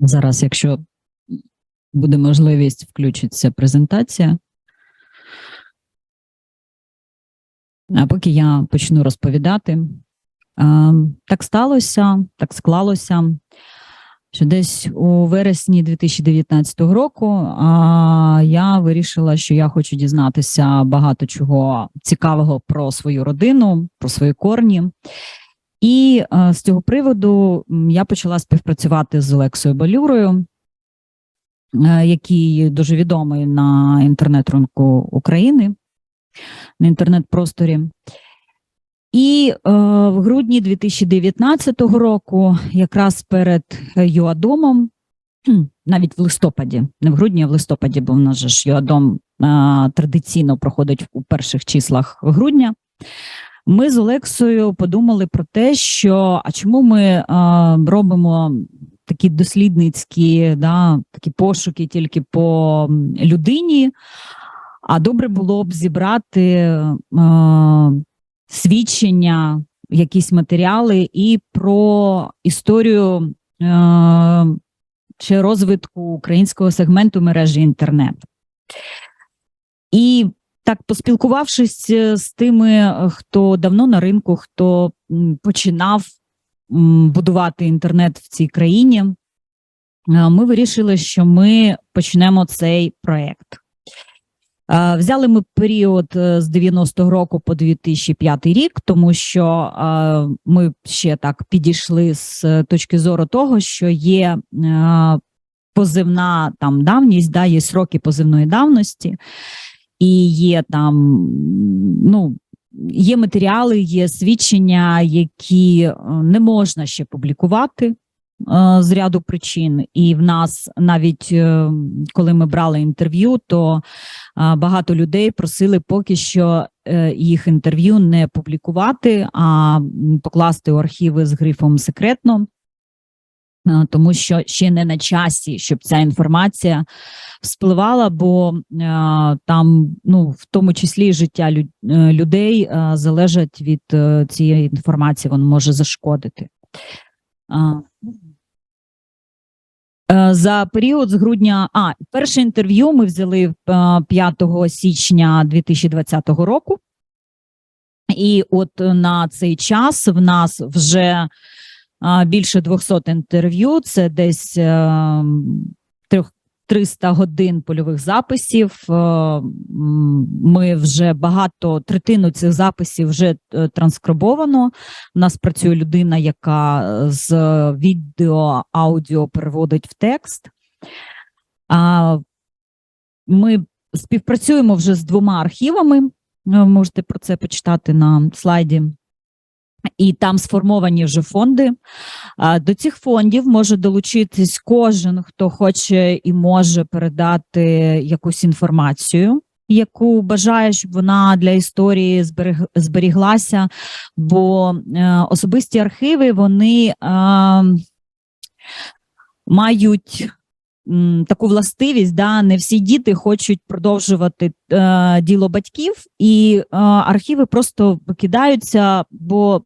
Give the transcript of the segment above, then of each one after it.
Зараз, якщо буде можливість, включиться презентація. А поки я почну розповідати, так сталося, так склалося, що десь у вересні 2019 року я вирішила, що я хочу дізнатися багато чого цікавого про свою родину, про свої корні. І е, з цього приводу я почала співпрацювати з Олексою Балюрою, е, який дуже відомий на інтернет-ринку України, на інтернет-просторі. І е, в грудні 2019 року, якраз перед е, ЮАДОМом, навіть в листопаді, не в грудні, а в листопаді, бо в нас же ж ЮАДОМ е, традиційно проходить у перших числах грудня. Ми з Олексою подумали про те, що а чому ми е, робимо такі дослідницькі, да, такі пошуки тільки по людині, а добре було б зібрати е, свідчення, якісь матеріали і про історію е, чи розвитку українського сегменту мережі інтернет. І так, поспілкувавшись е, з тими, е, хто давно на ринку, хто починав будувати інтернет в цій країні, е, ми вирішили, що ми почнемо цей проект. Взяли ми період з 90-го року по 2005 рік, тому що ми ще так підійшли з точки зору того, що є позивна там давність, да, є сроки позивної давності, і є там ну. Є матеріали, є свідчення, які е, не можна ще публікувати е, з ряду причин. І в нас навіть е, коли ми брали інтерв'ю, то багато людей просили поки що їх інтерв'ю не публікувати, а покласти у архіви з грифом секретно. Е, Тому що ще не на часі, щоб ця інформація вспливала, бо е, там, ну, в тому числі життя е, людей залежать від цієї інформації, воно може зашкодити. За період з грудня, а перше інтерв'ю ми взяли е, 5 січня 2020 року. І от на цей час в нас вже більше 200 інтерв'ю. Це десь е, трьох- 300 годин польових записів. Е, Ми вже багато третину цих записів вже е, транскрибовано. У нас працює людина, яка е, з відео, аудіо переводить в текст. Ми співпрацюємо вже з двома архівами. Ви можете про це почитати на слайді. І там сформовані вже фонди. До цих фондів може долучитись кожен, хто хоче і може передати якусь інформацію, яку бажає, щоб вона для історії зберег- зберіглася. Бо е, особисті архіви вони е, мають таку властивість, да, не всі діти хочуть продовжувати е, діло батьків, і е, архіви просто викидаються, бо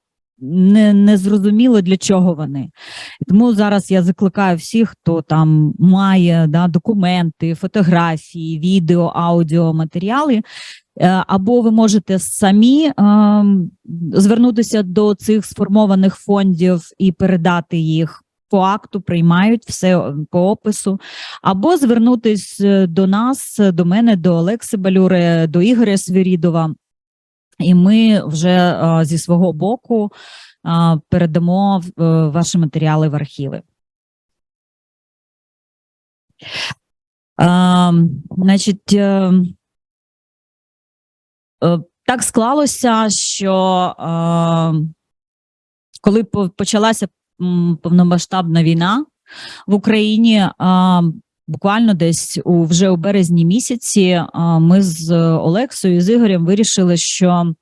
не, не зрозуміло для чого вони. Тому зараз я закликаю всіх, хто там має да, документи, фотографії, відео, аудіо, матеріали. е, Або ви можете самі ем, звернутися до цих сформованих фондів і передати їх по акту, приймають все е, по опису, або звернутись е, до нас, е, до мене, до Олекси Балюри, до Ігоря Свирідова, і ми вже е, зі свого боку е, передамо е, ваші матеріали в архіви. Значить, так склалося, що коли почалася повномасштабна війна в Україні, буквально десь у вже у березні місяці е, ми з Олексою і з Ігорем вирішили, що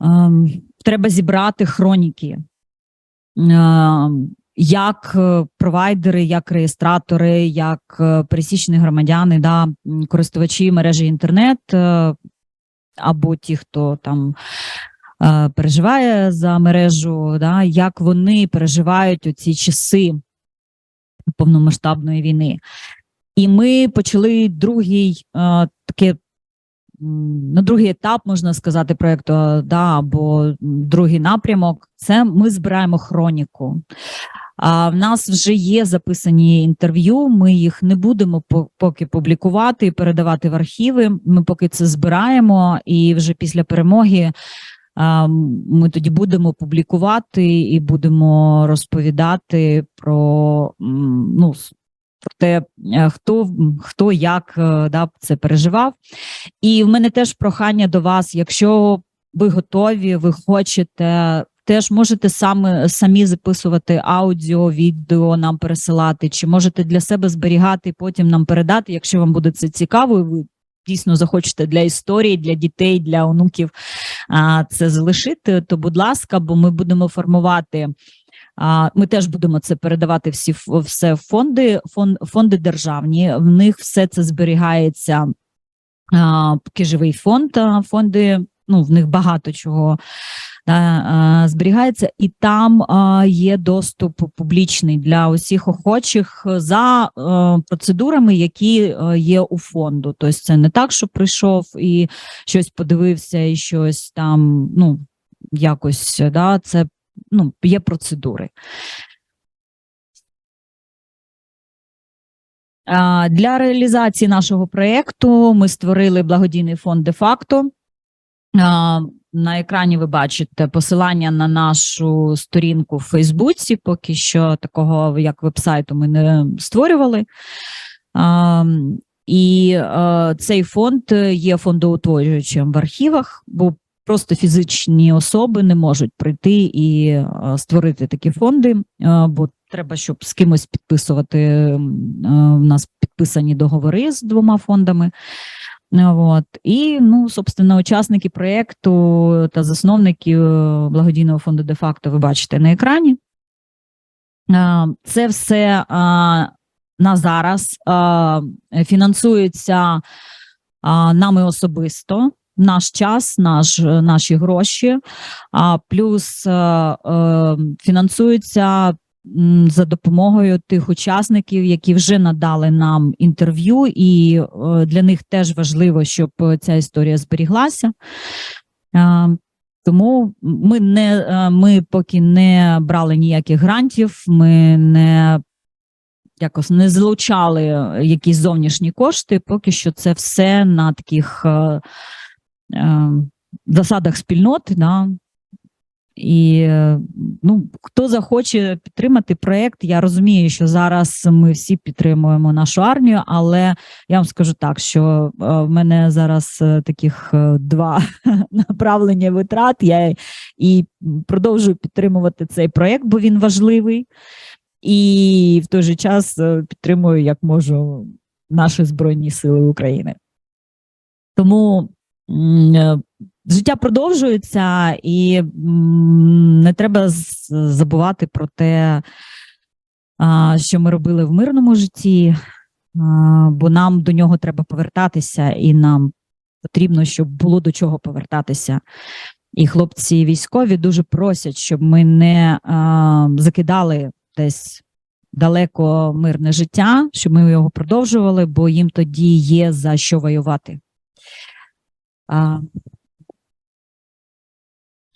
ем, треба зібрати хроніки. Е, Як е, провайдери, як реєстратори, як е, пересічні громадяни, да, користувачі мережі інтернет, або ті, хто там переживає за мережу, да, як вони переживають у ці часи повномасштабної війни. І ми почали другий е, таке. Ну, другий етап можна сказати проекту, е, да, або другий напрямок. Це ми збираємо хроніку. А в нас вже є записані інтерв'ю. Ми їх не будемо поки публікувати і передавати в архіви. Ми поки це збираємо, і вже після перемоги ми тоді будемо публікувати і будемо розповідати про ну, про те, е, хто, хто як е, да, це переживав. І в мене теж прохання до вас, якщо ви готові, ви хочете. Теж можете саме самі записувати аудіо, відео нам пересилати, чи можете для себе зберігати і потім нам передати, якщо вам буде це цікаво, і ви дійсно захочете для історії, для дітей, для онуків це залишити, то будь ласка, бо ми будемо формувати. Ми теж будемо це передавати всі все фонди, фон, фонди державні. В них все це зберігається живий фонд. Фонди, ну в них багато чого да, зберігається, і там є доступ публічний для усіх охочих за е, процедурами, які е, є у фонду. Тобто це не так, що прийшов і щось подивився, і щось там, ну якось да, це ну, є процедури. Для реалізації нашого проєкту ми створили благодійний фонд де-факто. На екрані ви бачите посилання на нашу сторінку в Фейсбуці. Поки що такого як вебсайту ми не створювали. І цей фонд є фондоутворюючим в архівах, бо просто фізичні особи не можуть прийти і створити такі фонди, бо треба, щоб з кимось підписувати. У нас підписані договори з двома фондами. От. І, ну, собственно, учасники проєкту та засновники е, благодійного фонду де-факто ви бачите на екрані. Це все на зараз фінансується нами особисто. Наш час, наш, наші гроші, а плюс е, е, фінансується за допомогою тих учасників, які вже надали нам інтерв'ю, і е, для них теж важливо, щоб ця історія зберіглася. Е, Тому ми не е, ми поки не брали ніяких грантів, ми не якось не залучали якісь зовнішні кошти. Поки що це все на таких е, засадах спільноти. Да? І ну, хто захоче підтримати проєкт, я розумію, що зараз ми всі підтримуємо нашу армію, але я вам скажу так, що е, в мене зараз е, таких е, два направлення витрат. Я і продовжую підтримувати цей проєкт, бо він важливий, і в той же час підтримую як можу наші Збройні Сили України. Тому життя продовжується, і не треба забувати про те, що ми робили в мирному житті, бо нам до нього треба повертатися, і нам потрібно, щоб було до чого повертатися. І хлопці військові дуже просять, щоб ми не закидали десь далеко мирне життя, щоб ми його продовжували, бо їм тоді є за що воювати.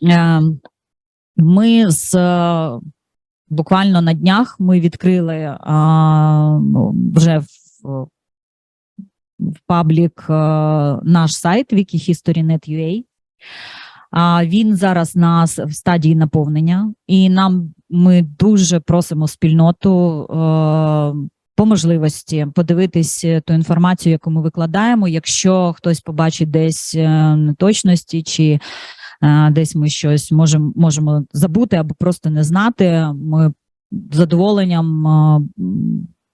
А, е, Ми з е, буквально на днях ми відкрили ну, вже в, паблік е, наш сайт wikihistory.net.ua. Він зараз на в стадії наповнення, і нам ми дуже просимо спільноту е, по можливості подивитись е, ту інформацію, яку ми викладаємо. Якщо хтось побачить десь е, неточності, чи е, десь ми щось можемо можемо забути або просто не знати, ми з задоволенням е,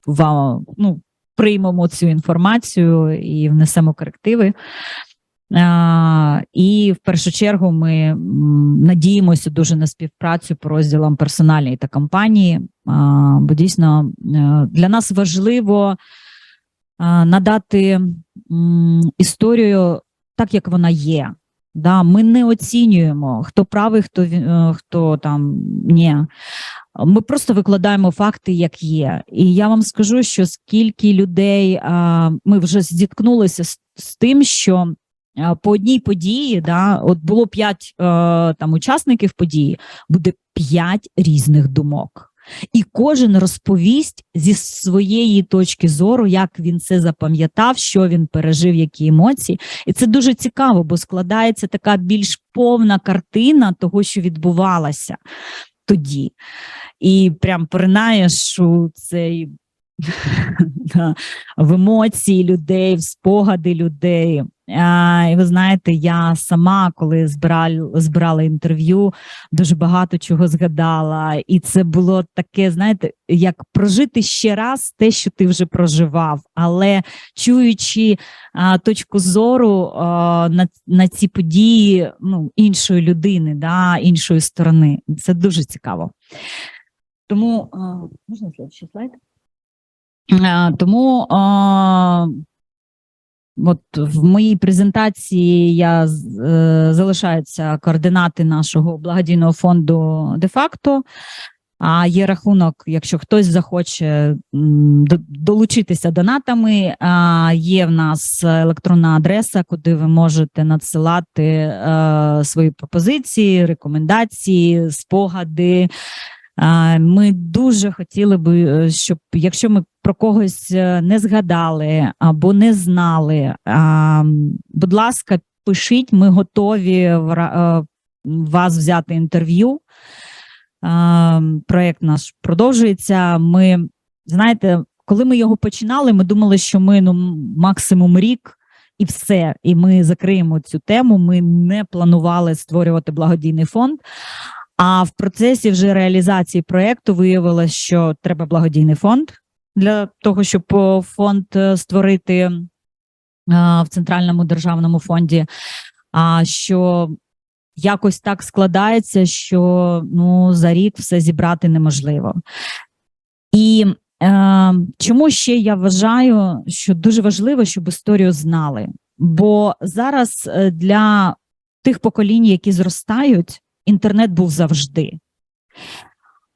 вам ну, приймемо цю інформацію і внесемо корективи. А, і в першу чергу ми надіємося дуже на співпрацю по розділам персональної та компанії, бо дійсно е, для нас важливо надати історію так, як вона є. Да, ми не оцінюємо, хто правий, хто е, хто там ні. Ми просто викладаємо факти, як є. І я вам скажу, що скільки людей а, ми вже зіткнулися з, з тим, що по одній події, да, от було п'ять е, там учасників події, буде п'ять різних думок. І кожен розповість зі своєї точки зору, як він це запам'ятав, що він пережив, які емоції. І це дуже цікаво, бо складається така більш повна картина того, що відбувалося тоді. І прям поринаєш у цей в емоції людей, в спогади людей. І ви знаєте, я сама, коли збирала, збирала інтерв'ю, дуже багато чого згадала. І це було таке, знаєте, як прожити ще раз те, що ти вже проживав, але чуючи а, точку зору а, на, на ці події ну, іншої людини, да, іншої сторони. Це дуже цікаво. Тому а, можна ще слайд? А, Тому от в моїй презентації я е, залишаються координати нашого благодійного фонду де-факто. А є рахунок, якщо хтось захоче долучитися донатами. Є в нас електронна адреса, куди ви можете надсилати е, свої пропозиції, рекомендації, спогади. Ми дуже хотіли би, е, щоб якщо ми про когось е, не згадали або не знали, будь ласка, пишіть, ми готові е, вас взяти інтерв'ю. Проект наш продовжується. Ми знаєте, коли ми його починали, ми думали, що ми ну максимум рік. І все, і ми закриємо цю тему. Ми не планували створювати благодійний фонд. А в процесі вже реалізації проєкту виявилось, що треба благодійний фонд для того, щоб фонд е, створити в центральному державному фонді. А що якось так складається, що ну за рік все зібрати неможливо. І е, чому ще я вважаю, що дуже важливо, щоб історію знали. Бо зараз е, для тих поколінь, які зростають, інтернет був завжди.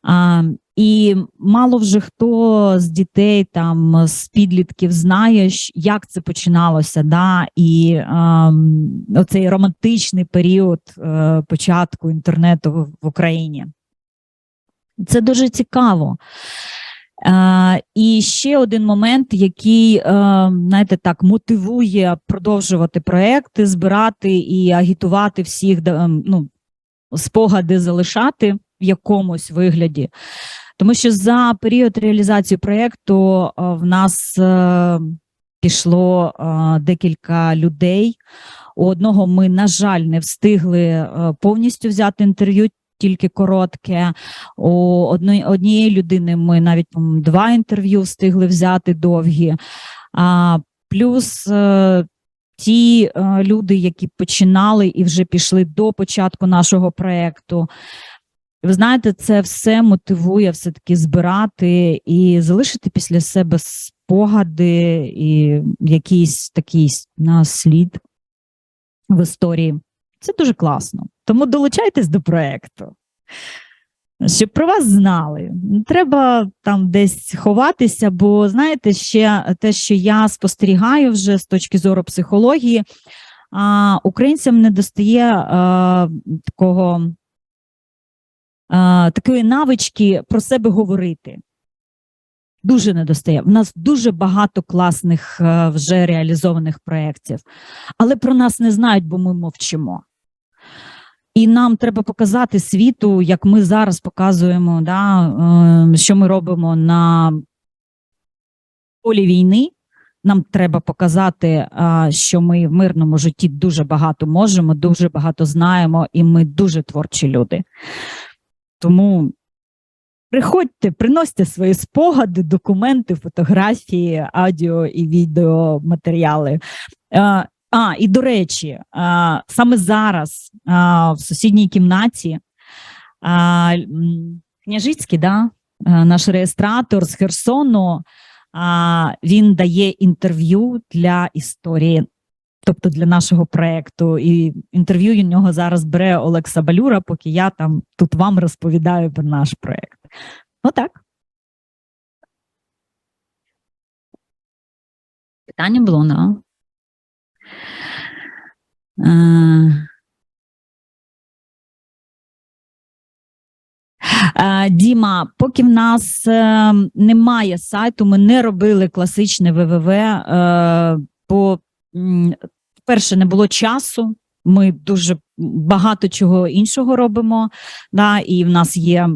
А, і мало вже хто з дітей, там з підлітків знає, як це починалося, да? і ем, оцей романтичний період е, початку інтернету в, Україні. Це дуже цікаво. Е, і ще один момент, який, е, знаєте, так, мотивує продовжувати проекти, збирати і агітувати всіх, ем, ну, спогади залишати в якомусь вигляді. Тому що за період реалізації проєкту е, в нас е, пішло е, декілька людей. У одного ми, на жаль, не встигли повністю взяти інтерв'ю, тільки коротке. У однієї людини ми навіть два інтерв'ю встигли взяти довгі. А, плюс ті е, люди, які починали і вже пішли до початку нашого проєкту. Ви знаєте, це все мотивує все-таки збирати і залишити після себе спогади і якийсь такий на слід в історії. Це дуже класно. Тому долучайтесь до проєкту. Щоб про вас знали, не треба там десь ховатися, бо знаєте, ще те, що я спостерігаю вже з точки зору психології, а, українцям не достає а, такого а, такої навички про себе говорити. Дуже недостає. В нас дуже багато класних е, вже реалізованих проєктів, але про нас не знають, бо ми мовчимо. І нам треба показати світу, як ми зараз показуємо, да, е, що ми робимо на полі війни. Нам треба показати, що ми в мирному житті дуже багато можемо, дуже багато знаємо, і ми дуже творчі люди. Тому приходьте, приносьте свої спогади, документи, фотографії, аудіо і відеоматеріали. Е, А, і до речі, саме зараз в сусідній кімнаті Княжицький, да, наш реєстратор з Херсону, він дає інтерв'ю для історії тобто для нашого проекту. І інтерв'ю у нього зараз бере Олекса Балюра, поки я там тут вам розповідаю про наш проект. Отак. Питання було на. Е, Е, Діма, поки в нас е, немає сайту, ми не робили класичне ВВВ, бо, перше, не було часу. Ми дуже багато чого іншого робимо, да, і в нас є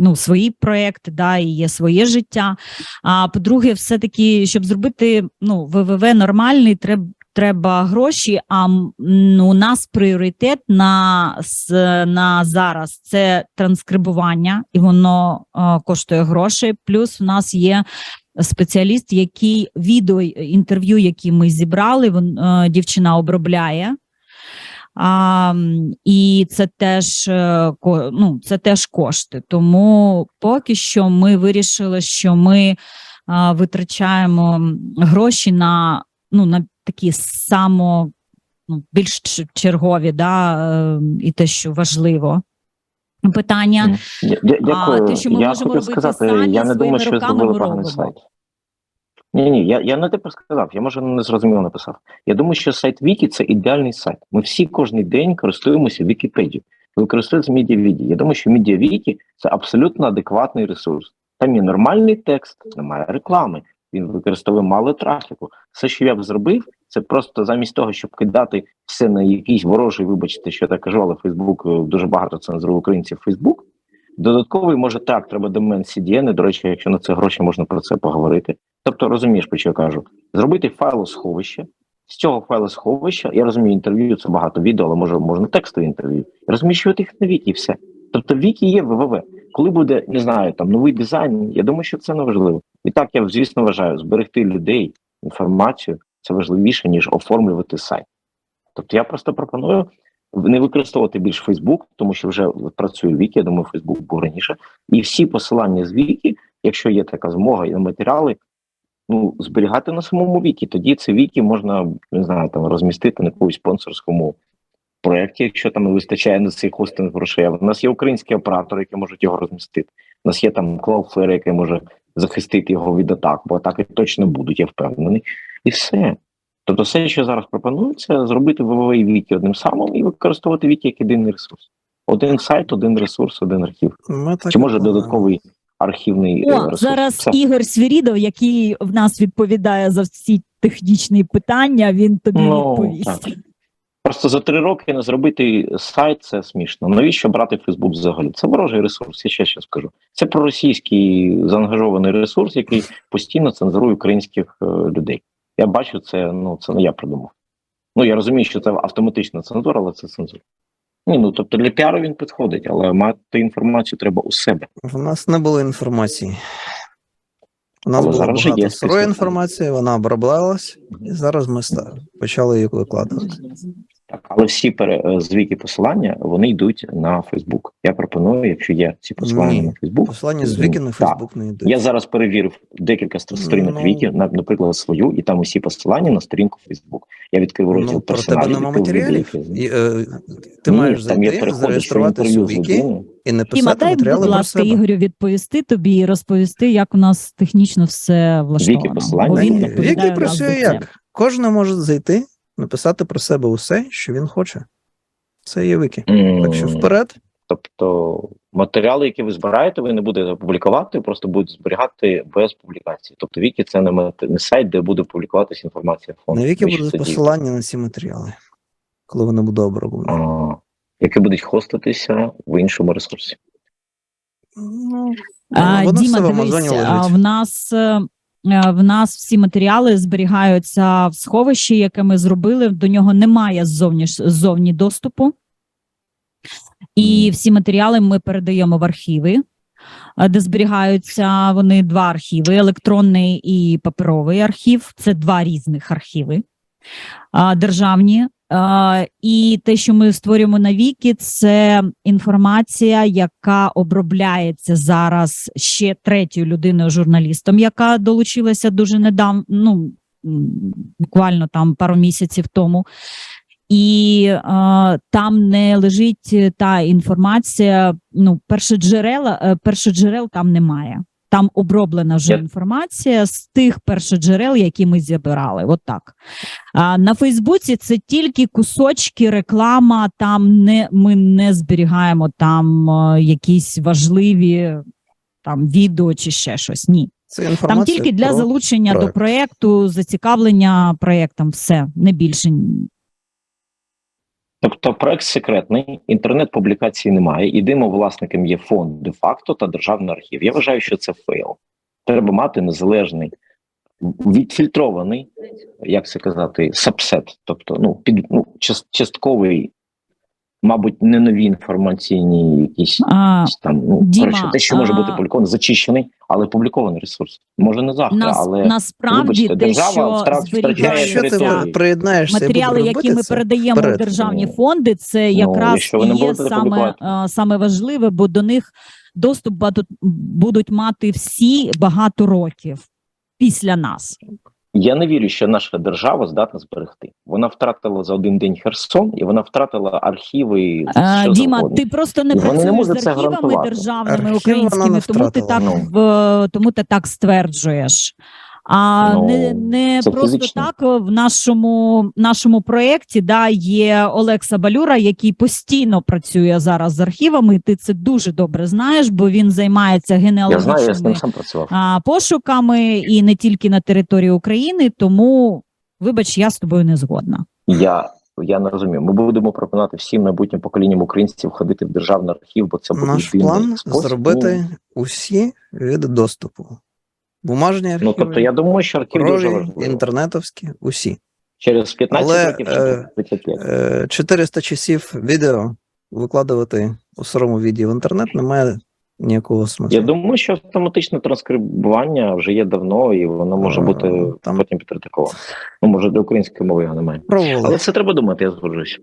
ну, свої проекти, да, і є своє життя. А по-друге, все-таки, щоб зробити ну, ВВВ нормальний, треба. Треба гроші, а ну, у нас пріоритет на, на зараз це транскрибування, і воно е, коштує грошей. Плюс у нас є спеціаліст, який відео інтерв'ю, які ми зібрали, вон, е, дівчина обробляє. А, і це теж е, ну, це теж кошти. Тому поки що ми вирішили, що ми а, витрачаємо гроші на, ну, на такі само ну, більш чергові, да, е, і те, що важливо. Питання. Дя- дя- Дякую. те, що ми я можемо робити сказати, самі, я не думаю, що руками ми робимо. сайт. Ні, ні, я, я не те сказав, я може не зрозуміло написав. Я думаю, що сайт Вікі це ідеальний сайт. Ми всі кожен день користуємося Вікіпедією. Ви користуєтеся MediaWiki. Я думаю, що MediaWiki – це абсолютно адекватний ресурс. Там є нормальний текст, немає реклами. Він використовує мало трафіку. Все, що я б зробив, це просто замість того, щоб кидати все на якийсь ворожий, вибачте, що я так кажу, але Фейсбук е, дуже багато цензурує українців Фейсбук. Додатковий, може, так, треба домен CDN, до речі, якщо на це гроші, можна про це поговорити. Тобто, розумієш, про що я кажу, зробити файлосховище. З цього файлосховища, я розумію, інтерв'ю це багато відео, але може можна текстові інтерв'ю. Розміщувати їх на вікі, все. Тобто вікі є ВВВ. Коли буде, не знаю, там новий дизайн, я думаю, що це не важливо. І так я, звісно, вважаю, зберегти людей, інформацію це важливіше, ніж оформлювати сайт. Тобто я просто пропоную не використовувати більш Facebook, тому що вже працює Вікі, я думаю, Facebook був раніше. І всі посилання з Вікі, якщо є така змога і матеріали, ну, зберігати на самому Вікі. Тоді це Вікі можна, не знаю, там розмістити на якомусь спонсорському проєкті, якщо там не вистачає на цей хостинг грошей. У нас є українські оператори, які можуть його розмістити. У нас є там Cloudflare, який може захистити його від атак, бо атаки точно будуть, я впевнений. І все. Тобто, все, що зараз пропонується, зробити ВВВ і Вікі одним самим і використовувати Вікі як єдиний ресурс. Один сайт, один ресурс, один архів. Ми так Чи може додатковий архівний е, О, ресурс? зараз Все. Ігор Свірідов, який в нас відповідає за всі технічні питання, він тобі Ну, відповість. так. Просто за три роки не зробити сайт це смішно. Навіщо брати Фейсбук взагалі? Це ворожий ресурс, я ще щось скажу. Це проросійський заангажований ресурс, який постійно цензурує українських е, людей. Я бачу це, ну це не я придумав. Ну я розумію, що це автоматична цензура, але це цензура. Ні, ну тобто для піару він підходить, але мати інформацію треба у себе. В нас не було інформації. У нас зараз багато сирої інформації, вона оброблялась, і зараз ми почали її викладати. Так, але всі пере, е, посилання вони йдуть на Фейсбук. Я пропоную, якщо є ці посилання Ні. на Фейсбук. Послання з Ну, Віки на так. Фейсбук не йдуть. Я зараз перевірив декілька ст- сторінок Ну. Вікі, на- наприклад, свою, і там усі посилання на сторінку Фейсбук. Я відкрив розділ Ну, про тебе нема матеріалів. І, е, ти Ні, маєш там зайти, зареєструватися у людиною. і написати дай, матеріали будь про ласка, себе. Ігорю відповісти тобі і розповісти, як у нас технічно все влаштовано. посилання Бо він Віки працює як? Кожен може зайти, написати про себе усе, що він хоче. Це є Вікі. Так що вперед. Тобто матеріали, які ви збираєте, ви не будете публікувати, просто будете зберігати без публікації. Тобто Вікі це не, мат- не сайт, де буде публікуватися інформація фонду. На Вікі Ви буде посилання на ці матеріали, коли вони будуть оброблені. Які будуть хоститися в іншому ресурсі. Ну, А, Діма, дивись, а, в нас е, в нас всі матеріали зберігаються в сховищі, яке ми зробили. До нього немає ззовні ззовні доступу. І всі матеріали ми передаємо в архіви, е, де зберігаються вони два архіви: електронний і паперовий архів. Це два різних архіви державні. А, І те, що ми створюємо на Вікі, це інформація, яка обробляється зараз ще третьою людиною, журналістом, яка долучилася дуже недавно, ну буквально там пару місяців тому. І е, там не лежить та інформація. Ну, першоджерела, е, першоджерел там немає. Там оброблена вже інформація з тих першоджерел, які ми зібрали. От так. А на Фейсбуці це тільки кусочки, реклама. Там не ми не зберігаємо там е, якісь важливі там відео чи ще щось. Ні, Це там тільки для про... залучення проект. до проекту, зацікавлення проектом. Все не більше. Тобто проект секретний, інтернет-публікації немає. Єдиним власником є фонд де-факто та державний архів. Я вважаю, що це фейл. Треба мати незалежний, відфільтрований, як це казати, сабсет, тобто ну, під, ну, частковий, мабуть, не нові інформаційні якісь А, там, ну, Діма, коротше, те, що може а- бути публікований, зачищений, але публікований ресурс. Може не завтра, нас, але насправді вибачте, те, держава що втрат- втрачає Якщо ти приєднаєшся матеріали, які ми це, передаємо в державні фонди, це ну, якраз і є саме, е, саме важливе, бо до них доступ будуть мати всі багато років після нас. Я не вірю, що наша держава здатна зберегти. Вона втратила за один день Херсон, і вона втратила архіви. що Діма, завгодно. ти просто не працюєш з архівами гарантувати. державними Архів українськими, тому ти так ну. в тому ти так стверджуєш. А Ну, не, не просто фізично. так в нашому нашому проєкті да, є Олекса Балюра, який постійно працює зараз з архівами. і Ти це дуже добре знаєш, бо він займається Я знаю, я генеалогічними а, пошуками і не тільки на території України. Тому, вибач, я з тобою не згодна. Я, я не розумію. Ми будемо пропонувати всім майбутнім поколінням українців ходити в державний архів, бо це буде Наш план спосіб. зробити усі види доступу. Бумажні архіви, ну тобто, я думаю, що архів дуже важливо. інтернетовські, усі. Через 15 Але, років, е, Е, 400 часів відео викладувати у сирому віді в інтернет немає ніякого смислу. Я думаю, що автоматичне транскрибування вже є давно, і воно може Е, бути там- потім підритиковано. Ну, може, для української мови його немає. Пробували. Але це треба думати, я згоджуюсь.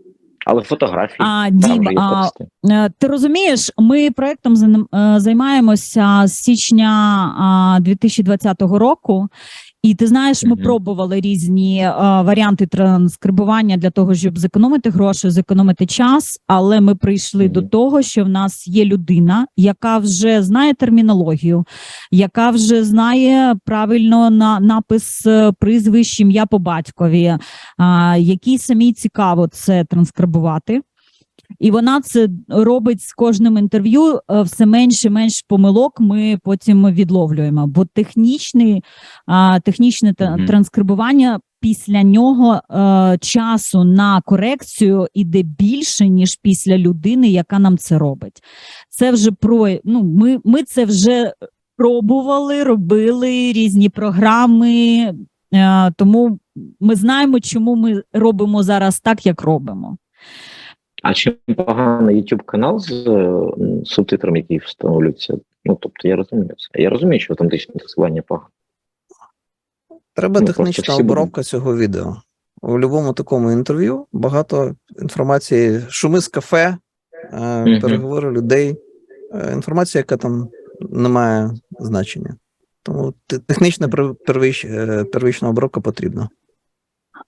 Але фотографії А Дім, а. Е, Ти розумієш, ми проектом е, займаємося з січня а, 2020 року. І ти знаєш, ми Мгм. пробували різні е, варіанти транскрибування для того, щоб зекономити гроші, зекономити час. Але ми прийшли Мгм. до того, що в нас є людина, яка вже знає термінологію, яка вже знає правильно на напис е, прізвищ, ім'я по батькові, а, якій самій цікаво це транскрибувати. І вона це робить з кожним інтерв'ю. е, Все менше і менше помилок ми потім відловлюємо. Бо технічний, технічне транскрибування після нього е, часу на корекцію іде більше, ніж після людини, яка нам це робить. Це вже про ну, ми, ми це вже пробували, робили різні програми. Е, тому ми знаємо, чому ми робимо зараз так, як робимо. А чим поганий YouTube канал з е, субтитрами, які встановлюються? Ну тобто я розумію це. Я розумію, що автоматичне тестування погано. Треба ну, технічна всі обробка цього відео. У будь-якому такому інтерв'ю багато інформації, шуми з кафе, е, переговори людей, е, інформація, яка там не має значення. Тому технічна первич, е, первична обробка потрібна.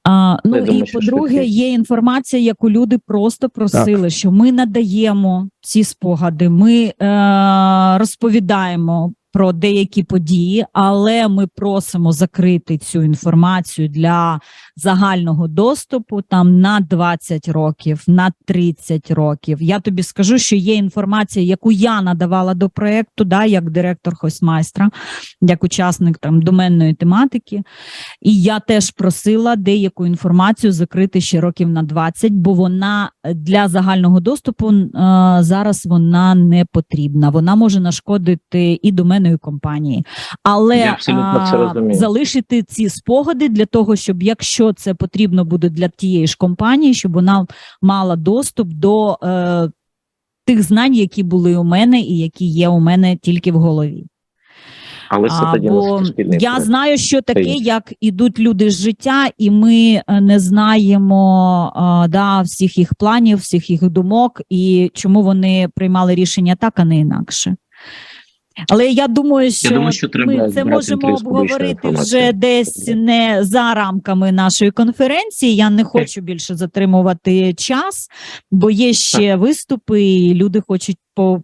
А, ну Я і думаю, по-друге, є інформація, яку люди просто просили, що ми надаємо ці спогади, ми е, розповідаємо про деякі події, але ми просимо закрити цю інформацію для загального доступу там на 20 років, на 30 років. Я тобі скажу, що є інформація, яку я надавала до проекту, да, як директор хостмайстра, як учасник там доменної тематики. І я теж просила деяку інформацію закрити ще років на 20, бо вона е, для загального доступу е, зараз вона не потрібна. Вона може нашкодити і доменної компанії, але а, залишити ці спогади для того, щоб якщо це потрібно буде для тієї ж компанії, щоб вона мала доступ до е, тих знань, які були у мене, і які є у мене тільки в голові. Але це тоді я проект. знаю, що таке, як ідуть люди з життя, і ми е, не знаємо а, да, всіх їх планів, всіх їх думок, і чому вони приймали рішення так, а не інакше. Але я думаю, що, думаю, що треба ми це можемо обговорити вже десь не за рамками нашої конференції. Я не хочу більше затримувати час, бо є ще виступи, і люди хочуть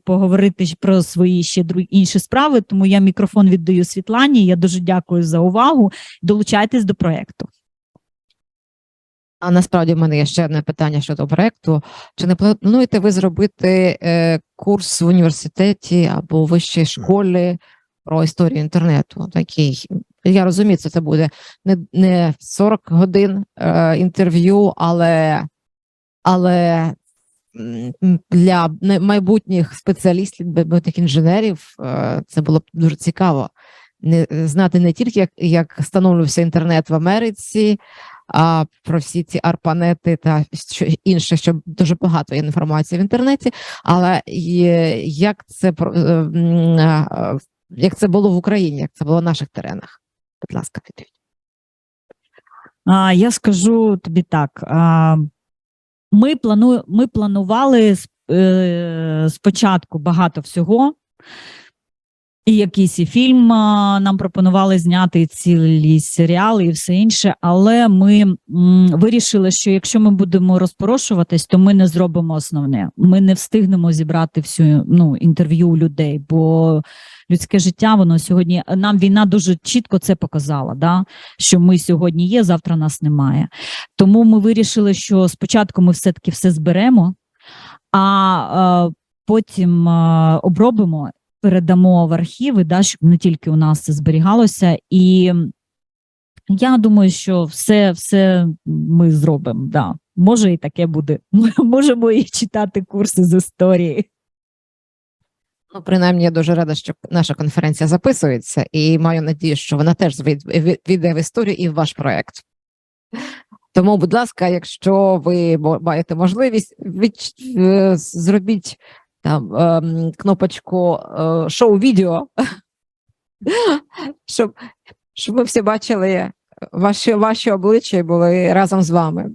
поговорити про свої ще інші справи. Тому я мікрофон віддаю Світлані. Я дуже дякую за увагу. Долучайтесь до проекту. А насправді в мене є ще одне питання щодо проекту. Чи не плануєте ви зробити е, курс в університеті або вищій школі про історію інтернету? Такий я розумію, це, це буде не, не 40 годин е, інтерв'ю, але, але для майбутніх спеціалістів, майбутніх інженерів е, це було б дуже цікаво. Не знати не тільки як, як встановлювався інтернет в Америці, а про всі ці арпанети та що інше, що дуже багато є інформації в інтернеті. Але як це е, як це було в Україні, як це було на наших теренах? Будь ласка, відповідь. Я скажу тобі так. Ми, плану, ми планували е, спочатку багато всього. І якийсь і фільм нам пропонували зняти, цілі серіали, і все інше. Але ми м, вирішили, що якщо ми будемо розпорошуватись, то ми не зробимо основне. Ми не встигнемо зібрати всю ну, інтерв'ю людей, бо людське життя, воно сьогодні нам війна дуже чітко це показала. Да? що ми сьогодні є, завтра нас немає. Тому ми вирішили, що спочатку ми все-таки все зберемо, а потім обробимо, передамо в архіви, да, щоб не тільки у нас це зберігалося. І я думаю, що все, все ми зробимо. Да. Може, і таке буде. Ми можемо і читати курси з історії. Ну, принаймні, я дуже рада, що наша конференція записується, і маю надію, що вона теж від- від- війде в історію і в ваш проект. Тому, будь ласка, якщо ви маєте можливість, відч... е, зробіть там ем, кнопочку е, шоу-відео, щоб, щоб ми всі бачили ваші, ваші обличчя і були разом з вами.